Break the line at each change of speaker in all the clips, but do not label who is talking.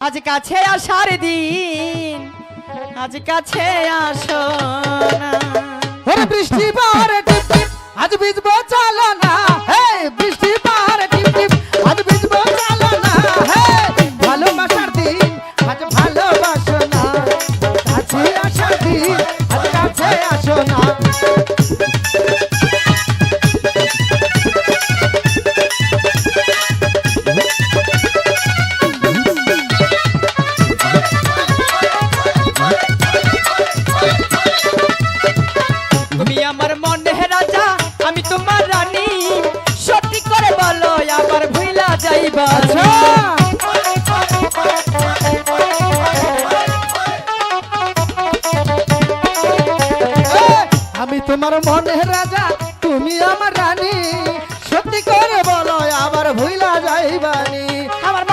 আজ কাছে আসার দিন, আজ কাছে আসো না।
বৃষ্টি পাহাড়ে টিপ টিপ, আজ ভিজবো চালো না হে বৃষ্টি পাহাড়ে টিপ টিপ, আজ ভিজবো চালো না হে ভালোবাসার দিন, আজ ভালোবাসো না। কাছে আসার দিন, আজ কাছে আসো না। এই, আমি তোমার মনের রাজা তুমি আমার রানী। সত্যি করে বলো আবার ভুইলা যাইবানি।
আমার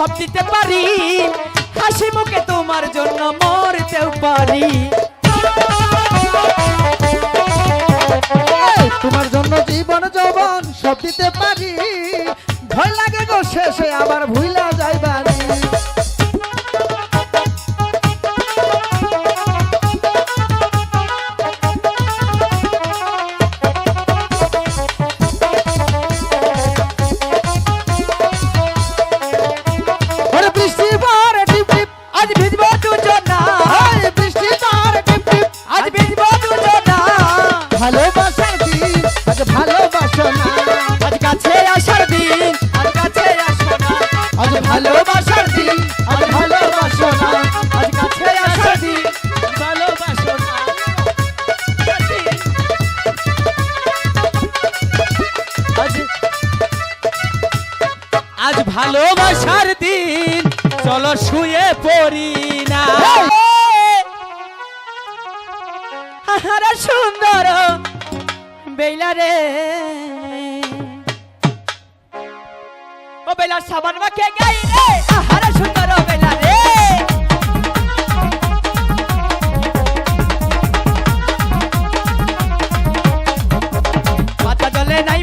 সব দিতে পারি। হাসি মুখে তোমার জন্য মরতেও পারি।
তোমার জন্য জীবন যৌবন সব দিতে পারি। ভয় লাগে গো শেষে, আবার ভুইলা
চলো শুয়ে পড়ি না। আহারা সুন্দর বেলা রে। ও বেলা, সাবান মাখে গাই রে। আহারা সুন্দর বেলা রে। মাথা জলে নাই